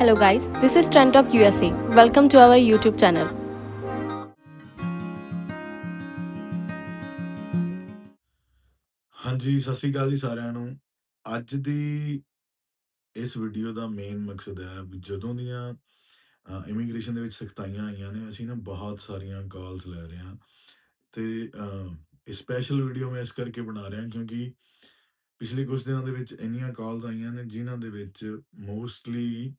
Hello, guys. This is Trend Talk USA. Welcome to our YouTube channel. ਹਾਂਜੀ ਸਤਿ ਸ਼੍ਰੀ ਅਕਾਲ ਜੀ ਸਾਰਿਆਂ ਨੂੰ ਅੱਜ ਦੀ ਇਸ ਵੀਡੀਓ ਦਾ ਮੇਨ ਮਕਸਦ ਹੈ ਵੀ ਜਦੋਂ ਦੀਆਂ ਇਮੀਗ੍ਰੇਸ਼ਨ ਦੇ ਵਿੱਚ ਸਖਤਾਈਆਂ ਆਈਆਂ ਨੇ ਅਸੀਂ ਨਾ ਬਹੁਤ ਸਾਰੀਆਂ ਕਾਲਸ ਲੈ ਰਹੇ ਹਾਂ ਤੇ ਸਪੈਸ਼ਲ ਵੀਡੀਓ ਮੈਂ ਇਸ ਕਰਕੇ ਬਣਾ ਰਿਹਾ ਕਿਉਂਕਿ ਪਿਛਲੇ ਕੁਝ ਦਿਨਾਂ ਦੇ ਵਿੱਚ ਇੰਨੀਆਂ ਕਾਲਸ ਆਈਆਂ ਨੇ ਜਿਨ੍ਹਾਂ ਦੇ ਵਿੱਚ ਮੋਸਟਲੀ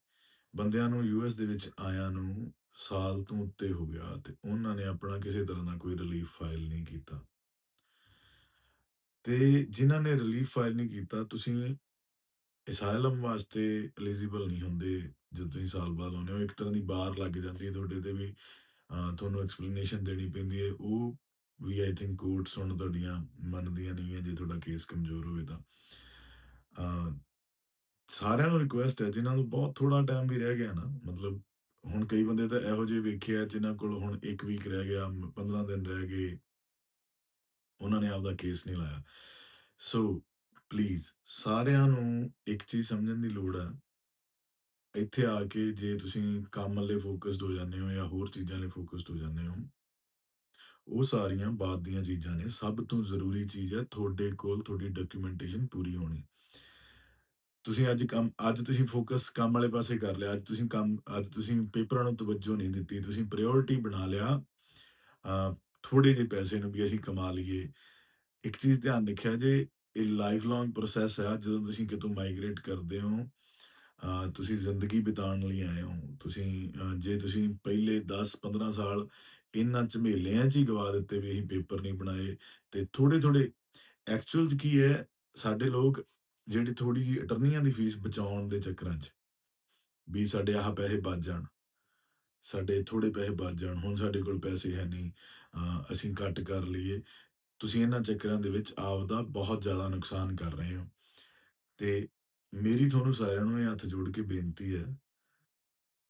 ਬੰਦਿਆਂ ਨੂੰ ਯੂਐਸ ਦੇ ਵਿੱਚ ਆਇਆਂ ਨੂੰ ਸਾਲ ਤੋਂ ਉੱਤੇ ਹੋ ਗਿਆ ਤੇ ਉਹਨਾਂ ਨੇ ਆਪਣਾ ਕਿਸੇ ਤਰ੍ਹਾਂ ਦਾ ਕੋਈ ਰਿਲੀਫ ਫਾਈਲ ਨਹੀਂ ਕੀਤਾ। ਤੇ ਜਿਨ੍ਹਾਂ ਨੇ ਰਿਲੀਫ ਫਾਈਲ ਨਹੀਂ ਕੀਤਾ ਤੁਸੀਂ ਅਸਾਈਲਮ ਵਾਸਤੇ ਐਲੀਜੀਬਲ ਨਹੀਂ ਹੁੰਦੇ ਜਦੋਂ ਤੁਸੀਂ ਸਾਲ ਬਾਅਦ ਆਉਂਦੇ ਹੋ ਇੱਕ ਤਰ੍ਹਾਂ ਦੀ ਬਾਹਰ ਲੱਗ ਜਾਂਦੀ ਹੈ ਤੁਹਾਡੇ ਤੇ ਵੀ ਅਹ, ਤੁਹਾਨੂੰ ਐਕਸਪਲੇਨੇਸ਼ਨ ਦੇਣੀ ਪੈਂਦੀ ਹੈ ਉਹ ਵੀ ਆਈ ਥਿੰਕ ਕੋਰਟਸ ਹੁਣ ਤੁਹਾਡੀਆਂ ਮੰਨਦੀਆਂ ਨਹੀਂ ਹੈ ਜੇ ਤੁਹਾਡਾ ਕੇਸ ਕਮਜ਼ੋਰ ਹੋਵੇ ਤਾਂ। ਅਹ, ਸਾਰਿਆਂ ਨੂੰ ਰਿਕੁਐਸਟ ਹੈ, ਜਿਨ੍ਹਾਂ ਨੂੰ ਬਹੁਤ ਥੋੜਾ ਟਾਈਮ ਵੀ ਰਹਿ ਗਿਆ ਨਾ, ਮਤਲਬ ਹੁਣ ਕਈ ਬੰਦੇ ਤਾਂ ਇਹੋ ਜਿਹੇ ਵੇਖੇ ਆ, ਜਿਨ੍ਹਾਂ ਕੋਲ ਹੁਣ ਇੱਕ ਵੀਕ ਰਹਿ ਗਿਆ 15 ਦਿਨ ਰਹਿ ਗਏ। ਉਹਨਾਂ ਨੇ ਆਪਦਾ ਕੇਸ ਨਹੀਂ ਲਾਇਆ। ਸੋ ਪਲੀਜ਼ ਸਾਰਿਆਂ ਨੂੰ ਇੱਕ ਚੀਜ਼ ਸਮਝਣ ਦੀ ਲੋੜ ਹੈ ਇੱਥੇ ਆ ਕੇ ਜੇ ਤੁਸੀਂ ਕੰਮ ਲਈ ਫੋਕਸਡ ਹੋ ਜਾਂਦੇ ਹੋ ਜਾਂ ਹੋਰ ਚੀਜ਼ਾਂ ਲਈ ਫੋਕਸਡ ਹੋ ਜਾਂਦੇ ਹੋ, ਉਹ ਸਾਰੀਆਂ ਬਾਅਦ ਦੀਆਂ ਚੀਜ਼ਾਂ ਨੇ। ਸਭ ਤੋਂ ਜ਼ਰੂਰੀ ਚੀਜ਼ ਹੈ ਤੁਹਾਡੇ ਕੋਲ ਤੁਹਾਡੀ ਡਾਕੂਮੈਂਟੇਸ਼ਨ ਪੂਰੀ ਹੋਣੀ। ਤੁਸੀਂ ਅੱਜ ਕੰਮ ਅੱਜ ਤੁਸੀਂ ਫੋਕਸ ਕੰਮ ਵਾਲੇ ਪਾਸੇ ਕਰ ਲਿਆ ਅੱਜ ਤੁਸੀਂ ਕੰਮ ਅੱਜ ਤੁਸੀਂ ਪੇਪਰਾਂ ਨੂੰ ਤਵੱਜੋ ਨਹੀਂ ਦਿੱਤੀ ਤੁਸੀਂ ਪ੍ਰਾਇੋਰਟੀ ਬਣਾ ਲਿਆ। ਅ, ਥੋੜੇ ਜਿਹੇ ਪੈਸੇ ਨੂੰ ਵੀ ਅਸੀਂ ਕਮਾ ਲਈਏ। ਇੱਕ ਚੀਜ਼ ਧਿਆਨ ਰੱਖਿਆ ਜੇ ਇਹ ਲਾਈਫ ਲੌਂਗ ਪ੍ਰੋਸੈਸ ਹੈ ਜਦੋਂ ਤੁਸੀਂ ਕਿਤੋਂ ਮਾਈਗ੍ਰੇਟ ਕਰਦੇ ਹੋ ਤੁਸੀਂ ਜ਼ਿੰਦਗੀ ਬਿਤਾਉਣ ਲਈ ਆਏ ਹੋ ਤੁਸੀਂ ਜੇ ਤੁਸੀਂ ਪਹਿਲੇ 10 15 ਸਾਲ ਇਹਨਾਂ ਝਮੇਲਿਆਂ 'ਚ ਹੀ ਗਵਾ ਦਿੱਤੇ ਵੀ ਅਸੀਂ ਪੇਪਰ ਨਹੀਂ ਬਣਾਏ ਤੇ ਥੋੜੇ ਥੋੜੇ ਐਕਚੁਅਲ ਕੀ ਹੈ ਸਾਡੇ ਲੋਕ ਜਿਹੜੀ ਥੋੜੀ ਜਿਹੀ ਅਟਰਨੀਆਂ ਦੀ ਫੀਸ ਬਚਾਉਣ ਦੇ ਚੱਕਰਾਂ 'ਚ ਵੀ ਸਾਡੇ ਆਹ ਪੈਸੇ ਬਚ ਜਾਣ, ਸਾਡੇ ਥੋੜੇ ਪੈਸੇ ਬਚ ਜਾਣ, ਹੁਣ ਸਾਡੇ ਕੋਲ ਪੈਸੇ ਹੈ ਨਹੀਂ ਅਸੀਂ ਕੱਟ ਕਰ ਲਈਏ, ਤੁਸੀਂ ਇਹਨਾਂ ਚੱਕਰਾਂ ਦੇ ਵਿੱਚ ਆਪਦਾ ਬਹੁਤ ਜ਼ਿਆਦਾ ਨੁਕਸਾਨ ਕਰ ਰਹੇ ਹੋ। ਤੇ ਮੇਰੀ ਤੁਹਾਨੂੰ ਸਾਰਿਆਂ ਨੂੰ ਇਹ ਹੱਥ ਜੋੜ ਕੇ ਬੇਨਤੀ ਹੈ,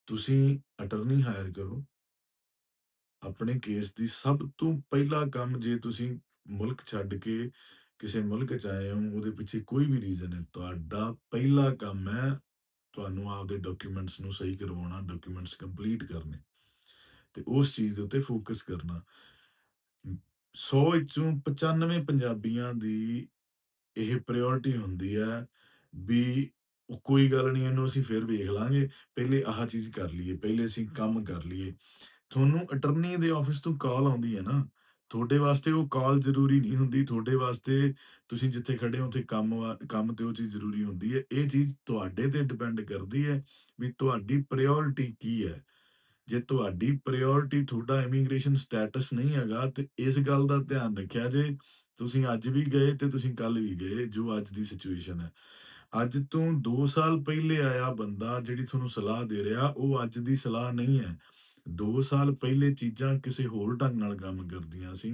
ਤੁਸੀਂ ਅਟਰਨੀ ਹਾਇਰ ਕਰੋ। ਆਪਣੇ ਕੇਸ ਦੀ ਸਭ ਤੋਂ ਪਹਿਲਾ ਕੰਮ ਜੇ ਤੁਸੀਂ ਮੁਲਕ ਛੱਡ ਕੇ ਕਿਸੇ ਮੁਲਕ ਚ ਆਏ ਹੋ ਉਹਦੇ ਪਿੱਛੇ ਕੋਈ ਵੀ ਰੀਜ਼ਨ ਹੈ, ਤੁਹਾਡਾ ਪਹਿਲਾ ਕੰਮ ਹੈ ਤੁਹਾਨੂੰ ਆਪਦੇ ਡਾਕੂਮੈਂਟਸ ਨੂੰ ਸਹੀ ਕਰਵਾਉਣਾ ਡਾਕੂਮੈਂਟਸ ਕੰਪਲੀਟ ਕਰਨੇ ਤੇ ਉਸ ਚੀਜ਼ ਦੇ ਉੱਤੇ ਫੋਕਸ ਕਰਨਾ। 100 ਵਿੱਚੋਂ 95 ਪੰਜਾਬੀਆਂ ਦੀ ਇਹ ਪ੍ਰਾਇੋਰਟੀ ਹੁੰਦੀ ਹੈ ਵੀ ਕੋਈ ਗੱਲ ਨਹੀਂ, ਇਹਨੂੰ ਅਸੀਂ ਫਿਰ ਵੇਖ ਲਾਂਗੇ, ਪਹਿਲੇ ਆਹ ਚੀਜ਼ ਕਰ ਲਈਏ, ਪਹਿਲੇ ਅਸੀਂ ਕੰਮ ਕਰ ਲਈਏ। ਤੁਹਾਨੂੰ ਅਟਰਨੀ ਦੇ ਆਫਿਸ ਤੋਂ ਕਾਲ ਆਉਂਦੀ ਹੈ ਨਾ ਤੁਹਾਡੇ ਵਾਸਤੇ ਉਹ ਕਾਲ ਜ਼ਰੂਰੀ ਨਹੀਂ ਹੁੰਦੀ, ਤੁਹਾਡੇ ਵਾਸਤੇ ਤੁਸੀਂ ਜਿੱਥੇ ਖੜੇ ਹੋ, ਉੱਥੇ ਕੰਮ ਕੰਮ ਤੇ ਉਹ ਚੀਜ਼ ਜ਼ਰੂਰੀ ਹੁੰਦੀ ਹੈ। ਇਹ ਚੀਜ਼ ਤੁਹਾਡੇ ਤੇ ਡਿਪੈਂਡ ਕਰਦੀ ਹੈ ਵੀ ਤੁਹਾਡੀ ਪ੍ਰਾਇੋਰਟੀ ਕੀ ਹੈ। ਜੇ ਤੁਹਾਡੀ ਪ੍ਰਾਇੋਰਟੀ ਤੁਹਾਡਾ ਇਮੀਗ੍ਰੇਸ਼ਨ ਸਟੇਟਸ ਨਹੀਂ ਹੈਗਾ, ਤੇ ਇਸ ਗੱਲ ਦਾ ਧਿਆਨ ਰੱਖਿਆ ਜੇ, ਤੁਸੀਂ ਅੱਜ ਵੀ ਗਏ ਤੇ ਤੁਸੀਂ ਕੱਲ ਵੀ ਗਏ, ਜੋ ਅੱਜ ਦੀ ਸਿਚੁਏਸ਼ਨ ਹੈ। ਅੱਜ ਤੋਂ 2 ਸਾਲ ਪਹਿਲੇ ਆਇਆ ਬੰਦਾ ਜਿਹੜੀ ਤੁਹਾਨੂੰ ਸਲਾਹ ਦੇ ਰਿਹਾ, ਉਹ ਅੱਜ ਦੀ ਸਲਾਹ ਨਹੀਂ ਹੈ। 2 ਸਾਲ ਪਹਿਲੇ ਚੀਜ਼ਾਂ ਕਿਸੇ ਹੋਰ ਢੰਗ ਨਾਲ ਕੰਮ ਕਰਦੀਆਂ ਸੀ,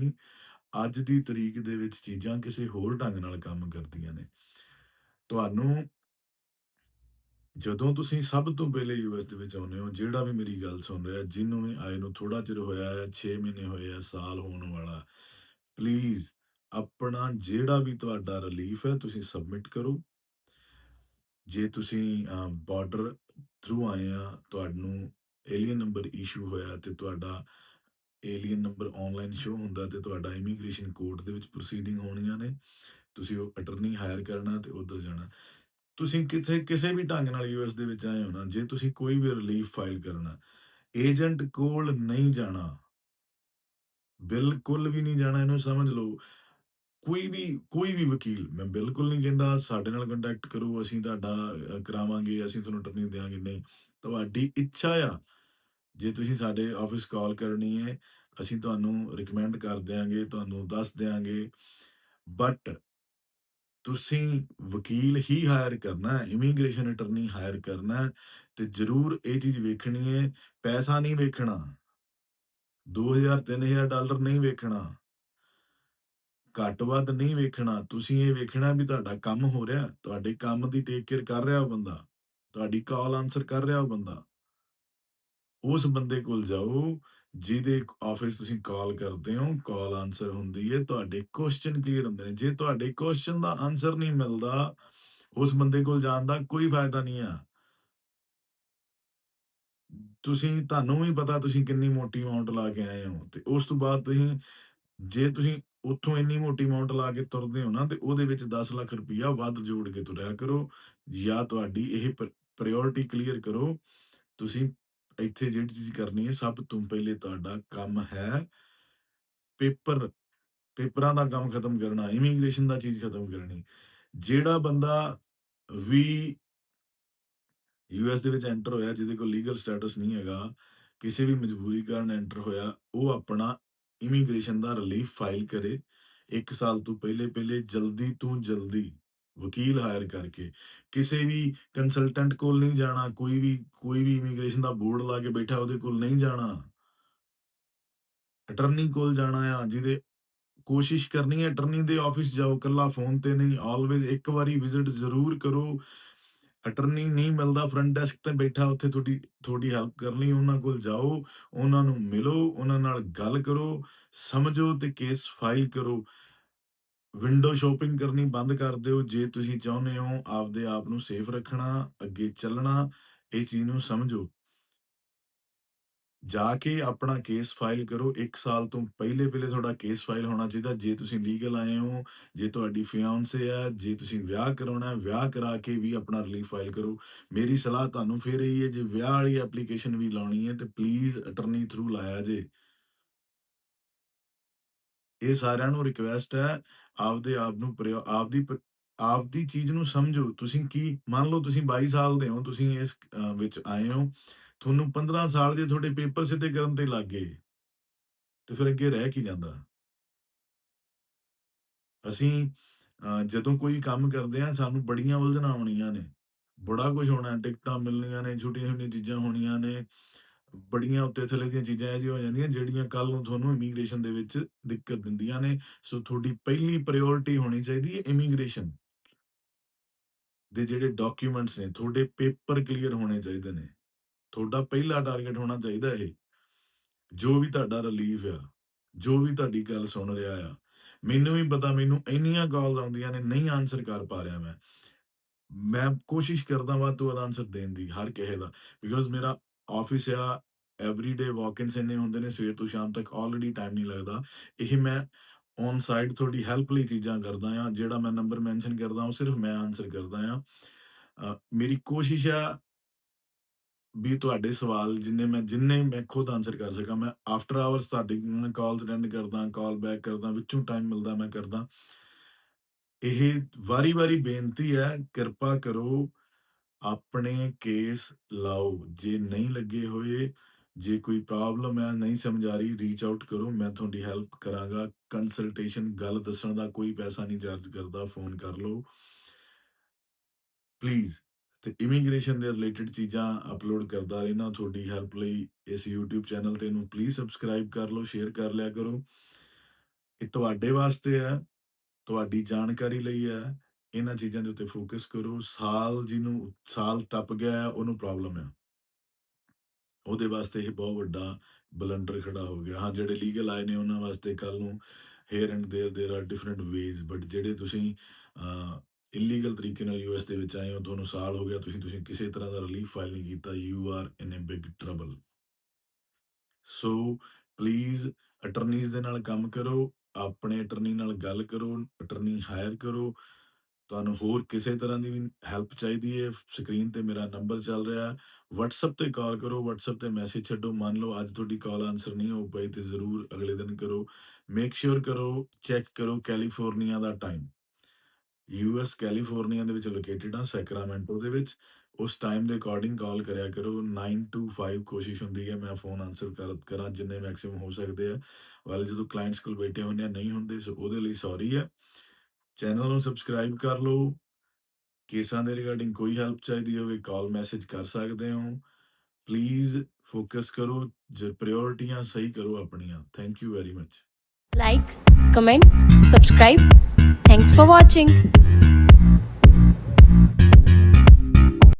ਅੱਜ ਦੀ ਤਰੀਕ ਦੇ ਵਿੱਚ ਚੀਜ਼ਾਂ ਕਿਸੇ ਹੋਰ ਢੰਗ ਨਾਲ ਕੰਮ ਕਰਦੀਆਂ ਨੇ। ਤੁਹਾਨੂੰ ਜਦੋਂ ਤੁਸੀਂ ਸਭ ਤੋਂ ਪਹਿਲੇ ਯੂਐਸ ਦੇ ਵਿੱਚ ਆਉਂਦੇ ਹੋ, ਜਿਹੜਾ ਵੀ ਮੇਰੀ ਗੱਲ ਸੁਣ ਰਿਹਾ, ਜਿਹਨੂੰ ਵੀ ਆਏ ਨੂੰ ਥੋੜਾ ਚਿਰ ਹੋਇਆ ਹੈ 6 ਮਹੀਨੇ ਹੋਏ ਆ ਸਾਲ ਹੋਣ ਵਾਲਾ ਪਲੀਜ਼ ਆਪਣਾ ਜਿਹੜਾ ਵੀ ਤੁਹਾਡਾ ਰਿਲੀਫ ਹੈ, ਤੁਸੀਂ ਸਬਮਿਟ ਕਰੋ। ਜੇ ਤੁਸੀਂ ਬਾਰਡਰ ਥਰੂ ਆਏ ਆ, ਤੁਹਾਨੂੰ ਏਲੀਅਨ ਨੰਬਰ ਇਸ਼ੂ ਹੋਇਆ ਤੇ ਤੁਹਾਡਾ ਏਲੀਅਨ ਨੰਬਰ ਆਨਲਾਈਨ ਸ਼ੋ ਹੁੰਦਾ ਤੇ ਤੁਹਾਡਾ ਇਮੀਗ੍ਰੇਸ਼ਨ ਕੋਰਟ ਦੇ ਵਿੱਚ ਪ੍ਰੋਸੀਡਿੰਗ ਹੋਣੀਆਂ ਨੇ। ਤੁਸੀਂ ਉਹ ਅਟਰਨੀ ਹਾਇਰ ਕਰਨਾ ਤੇ ਉਧਰ ਜਾਣਾ। ਤੁਸੀਂ ਕਿਸੇ ਕਿਸੇ ਵੀ ਢੰਗ ਨਾਲ ਯੂਐਸ ਦੇ ਵਿੱਚ ਆਏ ਹੋ ਨਾ, ਜੇ ਤੁਸੀਂ ਕੋਈ ਵੀ ਰਿਲੀਫ ਫਾਈਲ ਕਰਨਾ ਏਜੰਟ ਕੋਲ ਨਹੀਂ ਜਾਣਾ, ਬਿਲਕੁਲ ਵੀ ਨਹੀਂ ਜਾਣਾ, ਇਹਨੂੰ ਸਮਝ ਲਓ। ਕੋਈ ਵੀ ਕੋਈ ਵੀ ਵਕੀਲ, ਮੈਂ ਬਿਲਕੁਲ ਨਹੀਂ ਕਹਿੰਦਾ ਸਾਡੇ ਨਾਲ ਕੰਟੈਕਟ ਕਰੋ, ਅਸੀਂ ਤੁਹਾਡਾ ਕਰਾਵਾਂਗੇ, ਅਸੀਂ ਤੁਹਾਨੂੰ ਅਟਰਨੀ ਦੇਵਾਂਗੇ ਨਹੀਂ। ਤੁਹਾਡੀ ਇੱਛਾ ਆ ਜੇ ਤੁਸੀਂ ਸਾਡੇ ਆਫਿਸ ਕਾਲ ਕਰਨੀ ਹੈ ਅਸੀਂ ਤੁਹਾਨੂੰ ਰეკਮੈਂਡ ਕਰ ਦਿਆਂਗੇ, ਤੁਹਾਨੂੰ ਦੱਸ ਦਿਆਂਗੇ ਬਟ ਤੁਸੀਂ ਵਕੀਲ ਹੀ ਹਾਇਰ ਕਰਨਾ ਇਮੀਗ੍ਰੇਸ਼ਨ ਅਟਰਨੀ ਹਾਇਰ ਕਰਨਾ, ਤੇ ਜਰੂਰ ਇਹ ਚੀਜ਼ ਵੇਖਣੀ ਹੈ ਪੈਸਾ ਨਹੀਂ ਵੇਖਣਾ। 2000 3000 ਡਾਲਰ ਨਹੀਂ ਵੇਖਣਾ। ਘੱਟ ਵੱਧ ਨਹੀਂ ਵੇਖਣਾ। ਤੁਸੀਂ ਇਹ ਵੇਖਣਾ ਵੀ ਤੁਹਾਡਾ ਕੰਮ ਹੋ ਰਿਹਾ, ਤੁਹਾਡੇ ਕੰਮ ਦੀ ਟੇਕ ਕੇਅਰ ਕਰ ਰਿਹਾ ਉਹ ਬੰਦਾ, ਤੁਹਾਡੀ ਕਾਲ ਆਨਸਰ ਕਰ ਰਿਹਾ ਉਹ ਬੰਦਾ। ਉਸ ਬੰਦੇ ਕੋਲ ਜਾਓ, ਜਿਹਦੇ ਆਫਿਸ ਤੁਸੀਂ ਕਾਲ ਕਰਦੇ ਹੋ ਕਾਲ ਆਨਸਰ ਹੁੰਦੀ ਹੈ ਤੁਹਾਡੇ ਕੁਐਸਚਨ ਕਲੀਅਰ ਹੁੰਦੇ ਨੇ। ਜੇ ਤੁਹਾਡੇ ਕੁਐਸਚਨ ਦਾ ਆਨਸਰ ਨਹੀਂ ਮਿਲਦਾ, ਉਸ ਬੰਦੇ ਕੋਲ ਜਾਣ ਦਾ ਕੋਈ ਫਾਇਦਾ ਨਹੀਂ ਆ। ਤੁਸੀਂ, ਤੁਹਾਨੂੰ ਵੀ ਪਤਾ ਤੁਸੀਂ ਕਿੰਨੀ ਮੋਟੀ ਅਮਾਉਂਟ ਲਾ ਕੇ ਆਏ ਹੋ ਤੇ ਉਸ ਤੋਂ ਬਾਅਦ ਤੁਸੀਂ, ਜੇ ਤੁਸੀਂ ਉੱਥੋਂ ਇੰਨੀ ਮੋਟੀ ਅਮਾਉਂਟ ਲਾ ਕੇ ਤੁਰਦੇ ਹੋ ਨਾ, ਤੇ ਉਹਦੇ ਵਿੱਚ 10 ਲੱਖ ਰੁਪਇਆ ਵੱਧ ਜੋੜ ਕੇ ਤੁਰਿਆ ਕਰੋ। ਜਾਂ ਤੁਹਾਡੀ ਇਹ ਪ੍ਰਾਇੋਰਟੀ ਕਲੀਅਰ ਕਰੋ। ਤੁਸੀਂ ਇੱਥੇ ਜਿਹੜੀ ਚੀਜ਼ ਕਰਨੀ ਹੈ, ਸਭ ਤੋਂ ਪਹਿਲੇ ਤੁਹਾਡਾ ਕੰਮ ਹੈ ਪੇਪਰ, ਪੇਪਰਾਂ ਦਾ ਕੰਮ ਖਤਮ ਕਰਨਾ, ਇਮੀਗ੍ਰੇਸ਼ਨ ਦਾ ਚੀਜ਼ ਖਤਮ ਕਰਨੀ। ਜਿਹੜਾ ਬੰਦਾ ਵੀ ਯੂਐਸ ਦੇ ਵਿੱਚ ਐਂਟਰ ਹੋਇਆ, ਜਿਹਦੇ ਕੋਲ ਲੀਗਲ ਸਟੇਟਸ ਨਹੀਂ ਹੈਗਾ, ਕਿਸੇ ਵੀ ਮਜਬੂਰੀ ਕਾਰਨ ਐਂਟਰ ਹੋਇਆ, ਉਹ ਆਪਣਾ ਇਮੀਗ੍ਰੇਸ਼ਨ ਦਾ ਰਿਲੀਫ ਫਾਈਲ ਕਰੇ। 1 ਸਾਲ ਤੋਂ ਪਹਿਲੇ ਪਹਿਲੇ ਜਲਦੀ ਤੋਂ ਜਲਦੀ ਵਕੀਲ ਹਾਇਰ ਕਰਕੇ, ਕਿਸੇ ਵੀ ਕੰਸਲਟੈਂਟ ਕੋਲ ਨਹੀਂ ਜਾਣਾ, ਕੋਈ ਵੀ ਕੋਈ ਵੀ ਇਮੀਗ੍ਰੇਸ਼ਨ ਦਾ ਬੋਰਡ ਲਾ ਕੇ ਬੈਠਾ ਉਹਦੇ ਕੋਲ ਨਹੀਂ ਜਾਣਾ। ਅਟਰਨੀ ਕੋਲ ਜਾਣਾ ਆ, ਜਿਹਦੇ ਕੋਸ਼ਿਸ਼ ਕਰਨੀ ਹੈ ਅਟਰਨੀ ਦੇ ਆਫਿਸ ਜਾਓ ਕੱਲਾ ਫੋਨ ਤੇ ਨਹੀਂ ਆਲਵੇਜ਼ ਇੱਕ ਵਾਰੀ ਵਿਜ਼ਿਟ ਜ਼ਰੂਰ ਕਰੋ। ਅਟਰਨੀ ਨਹੀਂ ਮਿਲਦਾ ਫਰੰਟ ਡੈਸਕ ਤੇ ਬੈਠਾ, ਉੱਥੇ ਤੁਹਾਡੀ ਤੁਹਾਡੀ ਹੈਲਪ ਕਰਨ ਲਈ, ਉਹਨਾਂ ਕੋਲ ਜਾਓ, ਉਹਨਾਂ ਨੂੰ ਮਿਲੋ, ਉਹਨਾਂ ਨਾਲ ਗੱਲ ਕਰੋ, ਸਮਝੋ ਤੇ ਕੇਸ ਫਾਈਲ ਕਰੋ। ਵਿੰਡੋ ਸ਼ਾਪਿੰਗ ਕਰਨੀ ਬੰਦ ਕਰ ਦਿਓ। ਜੇ ਤੁਸੀਂ ਚਾਹੁੰਦੇ ਹੋ ਆਪਦੇ ਆਪ ਨੂੰ ਸੇਫ ਰੱਖਣਾ, ਅੱਗੇ ਚੱਲਣਾ, ਇਹ ਚੀਜ਼ ਨੂੰ ਸਮਝੋ। ਜਾ ਕੇ ਆਪਣਾ ਕੇਸ ਫਾਈਲ ਕਰੋ। 1 ਸਾਲ ਤੋਂ ਪਹਿਲੇ ਪਹਿਲੇ ਤੁਹਾਡਾ ਕੇਸ ਫਾਈਲ ਹੋਣਾ ਚਾਹੀਦਾ। ਜੇ ਤੁਸੀਂ ਲੀਗਲ ਆਏ ਹੋ, ਜੇ ਤੁਹਾਡੀ ਫਿਆਂਸੇ ਹੈ ਜੇ ਤੁਸੀਂ ਵਿਆਹ ਕਰਾਉਣਾ ਹੈ ਵਿਆਹ ਕਰਾ ਕੇ ਵੀ ਆਪਣਾ ਰਿਲੀਫ ਫਾਈਲ ਕਰੋ। ਮੇਰੀ ਸਲਾਹ ਤੁਹਾਨੂੰ ਫੇਰ ਇਹੀ ਹੈ, ਜੇ ਵਿਆਹ ਵਾਲੀ ਐਪਲੀਕੇਸ਼ਨ ਵੀ ਲਾਉਣੀ ਹੈ, ਤੇ ਪਲੀਜ਼ ਅਟਰਨੀ ਥਰੂ ਲਾਇਆ ਜੇ। ਇਹ ਸਾਰਿਆਂ ਨੂੰ ਰਿਕਵੈਸਟ ਹੈ। ਆਪਦੇ ਆਪ ਨੂੰ ਆਪਦੀ ਆਪਦੀ ਚੀਜ਼ ਨੂੰ ਸਮਝੋ। ਤੁਸੀਂ ਕੀ, ਮੰਨ ਲਓ ਤੁਸੀਂ 22 ਸਾਲ ਦੇ ਹੋ, ਤੁਸੀਂ ਇਸ ਵਿੱਚ ਆਏ ਹੋ। ਤੁਹਾਨੂੰ 15 ਸਾਲ ਦੇ ਤੁਹਾਡੇ ਪੇਪਰ ਸਿੱਧੇ ਕਰਨ ਤੇ ਲੱਗ ਗਏ। ਤੇ ਫਿਰ ਅੱਗੇ ਰਹਿ ਕੀ ਜਾਂਦਾ? ਅਸੀਂ ਜਦੋਂ ਕੋਈ ਕੰਮ ਕਰਦੇ ਆ ਸਾਨੂੰ ਬੜੀਆਂ ਉਲਝਣਾਂ ਆਉਣੀਆਂ ਨੇ। ਬੜਾ ਕੁਝ ਹੋਣਾ, ਟਿਕਟਾਂ ਮਿਲਣੀਆਂ ਨੇ ਛੋਟੀਆਂ ਛੋਟੀਆਂ ਚੀਜ਼ਾਂ ਹੋਣੀਆਂ ਨੇ। ਬੜੀਆਂ ਉੱਤੇ ਥੱਲੇ ਦੀਆਂ ਚੀਜ਼ਾਂ ਇਹ ਜਿਹੀਆਂ ਹੋ ਜਾਂਦੀਆਂ, ਜਿਹੜੀਆਂ ਕੱਲ ਨੂੰ ਤੁਹਾਨੂੰ ਇਮੀਗ੍ਰੇਸ਼ਨ ਦੇ ਵਿੱਚ ਦਿੱਕਤ ਦਿੰਦੀਆਂ ਨੇ। ਸੋ ਤੁਹਾਡੀ ਪਹਿਲੀ ਪ੍ਰਾਇੋਰਟੀ ਹੋਣੀ ਚਾਹੀਦੀ ਹੈ ਇਮੀਗ੍ਰੇਸ਼ਨ ਦੇ ਜਿਹੜੇ ਡਾਕੂਮੈਂਟਸ ਨੇ, ਤੁਹਾਡੇ ਪੇਪਰ ਕਲੀਅਰ ਹੋਣੇ ਚਾਹੀਦੇ ਨੇ। ਤੁਹਾਡਾ ਪਹਿਲਾ ਟਾਰਗੇਟ ਹੋਣਾ ਚਾਹੀਦਾ ਇਹ, ਜੋ ਵੀ ਤੁਹਾਡਾ ਰਿਲੀਫ ਆ, ਜੋ ਵੀ ਤੁਹਾਡੀ ਗੱਲ ਸੁਣ ਰਿਹਾ ਆ। ਮੈਨੂੰ ਵੀ ਪਤਾ, ਮੈਨੂੰ ਇੰਨੀਆਂ ਕਾਲਸ ਆਉਂਦੀਆਂ ਨੇ, ਨਹੀਂ ਆਨਸਰ ਕਰ ਪਾ ਰਿਹਾ ਮੈਂ। ਮੈਂ ਕੋਸ਼ਿਸ਼ ਕਰਦਾ ਵੱਧ ਤੂੰ ਵੱਧ ਆਨਸਰ ਦੇਣ ਦੀ, ਹਰ ਕਿਸੇ ਦਾ। ਬਿਕੋਜ਼ ਮੇਰਾ ਆਫਿਸ ਆ ਐਵਰੀਡੇ ਵਾਕ-ਇਨਸ ਇੰਨੇ ਹੁੰਦੇ ਨੇ, ਸਵੇਰ ਤੋਂ ਸ਼ਾਮ ਤੱਕ ਆਲਰੇਡੀ ਟਾਈਮ ਨਹੀਂ ਲੱਗਦਾ। ਇਹ ਮੈਂ ਔਨ ਸਾਈਡ ਤੁਹਾਡੀ ਹੈਲਪ ਲਈ ਚੀਜ਼ਾਂ ਕਰਦਾ ਆ ਜਿਹੜਾ ਮੈਂ ਨੰਬਰ ਮੈਂਸ਼ਨ ਕਰਦਾ ਉਹ ਸਿਰਫ ਮੈਂ ਆਨਸਰ ਕਰਦਾ ਆ ਮੇਰੀ ਕੋਸ਼ਿਸ਼ ਆ ਵੀ ਤੁਹਾਡੇ ਸਵਾਲ ਜਿੰਨੇ ਮੈਂ ਜਿੰਨੇ ਮੈਂ ਖੁਦ ਆਨਸਰ ਕਰ ਸਕਾਂ, ਮੈਂ ਆਫਟਰ ਆਵਰਸ ਤੁਹਾਡੀ ਕਾਲਸ ਅਟੈਂਡ ਕਰਦਾ ਕਾਲ ਬੈਕ ਕਰਦਾ, ਵਿੱਚੋਂ ਟਾਈਮ ਮਿਲਦਾ ਮੈਂ ਕਰਦਾ। ਇਹ ਵਾਰੀ-ਵਾਰੀ ਬੇਨਤੀ ਹੈ, ਕਿਰਪਾ ਕਰੋ ਆਪਣੇ ਕੇਸ ਲਾਓ। ਜੇ ਨਹੀਂ ਲੱਗੇ ਹੋਏ ਜੇ ਕੋਈ ਪ੍ਰੋਬਲਮ ਹੈ ਨਹੀਂ ਸਮਝ ਆ ਰਹੀ ਰੀਚ ਆਊਟ ਕਰੋ ਮੈਂ ਤੁਹਾਡੀ ਹੈਲਪ ਕਰਾਂਗਾ। ਕੰਸਲਟੇਸ਼ਨ ਗੱਲ ਦੱਸਣ ਦਾ ਕੋਈ ਪੈਸਾ ਨਹੀਂ ਚਾਰਜ ਕਰਦਾ ਫੋਨ ਕਰ ਲਓ। ਪਲੀਜ਼ ਤੇ ਇਮੀਗ੍ਰੇਸ਼ਨ ਦੇ ਰਿਲੇਟਡ ਚੀਜ਼ਾਂ ਅਪਲੋਡ ਕਰਦਾ ਰਹਿਣਾ ਤੁਹਾਡੀ ਹੈਲਪ ਲਈ। ਇਸ YouTube ਚੈਨਲ ਤੇ ਇਹਨੂੰ ਪਲੀਜ਼ ਸਬਸਕ੍ਰਾਈਬ ਕਰ ਲਓ ਸ਼ੇਅਰ ਕਰ ਲਿਆ ਕਰੋ। ਇਹ ਤੁਹਾਡੇ ਵਾਸਤੇ ਹੈ ਤੁਹਾਡੀ ਜਾਣਕਾਰੀ ਲਈ ਹੈ। ਇਹਨਾਂ ਚੀਜ਼ਾਂ ਦੇ ਉੱਤੇ ਫੋਕਸ ਕਰੋ। ਸਾਲ ਜਿਹਨੂੰ ਸਾਲ ਟੱਪ ਗਿਆ ਹੈ, ਉਹਨੂੰ ਪ੍ਰੋਬਲਮ ਹੈ ਉਹਦੇ ਵਾਸਤੇ ਇਹ ਬਹੁਤ ਵੱਡਾ ਬਲੰਡਰ ਖੜਾ ਹੋ ਗਿਆ ਹਾਂ ਜਿਹੜੇ ਲੀਗਲ ਆਏ ਨੇ ਉਹਨਾਂ ਵਾਸਤੇ ਕੱਲ ਨੂੰ here and there there are different ways but ਜਿਹੜੇ ਤੁਸੀਂ ਇਲੀਗਲ ਤਰੀਕੇ ਨਾਲ ਯੂਐਸ ਦੇ ਵਿੱਚ ਆਏ ਹੋ ਤੁਹਾਨੂੰ ਸਾਲ ਹੋ ਗਿਆ ਤੁਸੀਂ ਤੁਸੀਂ ਕਿਸੇ ਤਰ੍ਹਾਂ ਦਾ ਰਿਲੀਫ ਫਾਈਲ ਨਹੀਂ ਕੀਤਾ you are in a big trouble so please attorneys ਦੇ ਨਾਲ ਕੰਮ ਕਰੋ ਆਪਣੇ ਅਟਰਨੀ ਨਾਲ ਗੱਲ ਕਰੋ ਅਟਰਨੀ ਹਾਇਰ ਕਰੋ ਤੁਹਾਨੂੰ ਹੋਰ ਕਿਸੇ ਤਰ੍ਹਾਂ ਦੀ ਹੈਲਪ ਚਾਹੀਦੀ ਹੈ? ਸਕਰੀਨ ਤੇ ਮੇਰਾ ਨੰਬਰ ਚੱਲ ਰਿਹਾ ਹੈ। WhatsApp ਤੇ ਕਾਲ ਕਰੋ, WhatsApp ਤੇ ਮੈਸੇਜ ਛੱਡੋ। ਮੰਨ ਲਓ ਅੱਜ ਤੁਹਾਡੀ ਕਾਲ ਆਨਸਰ ਨਹੀਂ ਹੋ ਪਈ ਤੇ ਜ਼ਰੂਰ ਅਗਲੇ ਦਿਨ ਕਰੋ। ਮੇਕ ਸ਼ੋਰ ਕਰੋ ਚੈੱਕ ਕਰੋ ਕੈਲੀਫੋਰਨੀਆ ਦਾ ਟਾਈਮ ਯੂਐਸ ਕੈਲੀਫੋਰਨੀਆ ਦੇ ਵਿੱਚ ਲੋਕੇਟਡ ਆ ਸੈਕਰਾਮੈਂਟੋ ਦੇ ਵਿੱਚ। ਉਸ ਟਾਈਮ ਦੇ ਅਕੋਰਡਿੰਗ ਕਾਲ ਕਰਿਆ ਕਰੋ। 9 to 5 ਕੋਸ਼ਿਸ਼ ਹੁੰਦੀ ਹੈ ਮੈਂ ਫੋਨ ਆਨਸਰ ਕਰ, ਕਰਾਂ ਜਿੰਨੇ ਮੈਕਸਿਮਮ ਹੋ ਸਕਦੇ ਆ। ਵਾਲੇ ਜਦੋਂ ਕਲਾਇੰਟਸ ਕੋਲ ਬੈਠੇ ਹੁੰਦੇ ਆ, ਨਹੀਂ ਹੁੰਦੇ ਸੋ ਉਹਦੇ ਲਈ ਸੌਰੀ ਹੈ। ਚੈਨਲ ਨੂੰ ਸਬਸਕ੍ਰਾਈਬ ਕਰ ਲਓ। ਕੇਸਾਂ ਦੇ ਰਿਗਾਰਡਿੰਗ ਕੋਈ ਹੈਲਪ ਚਾਹੀਦੀ ਹੋਵੇ, ਕਾਲ ਮੈਸੇਜ ਕਰ ਸਕਦੇ ਹੋ। ਪਲੀਜ਼ ਫੋਕਸ ਕਰੋ, ਜੇ ਪ੍ਰਾਇੋਰਟੀਆਂ ਸਹੀ ਕਰੋ ਆਪਣੀਆਂ। Thank you very much. Like, comment, subscribe. Thanks for watching.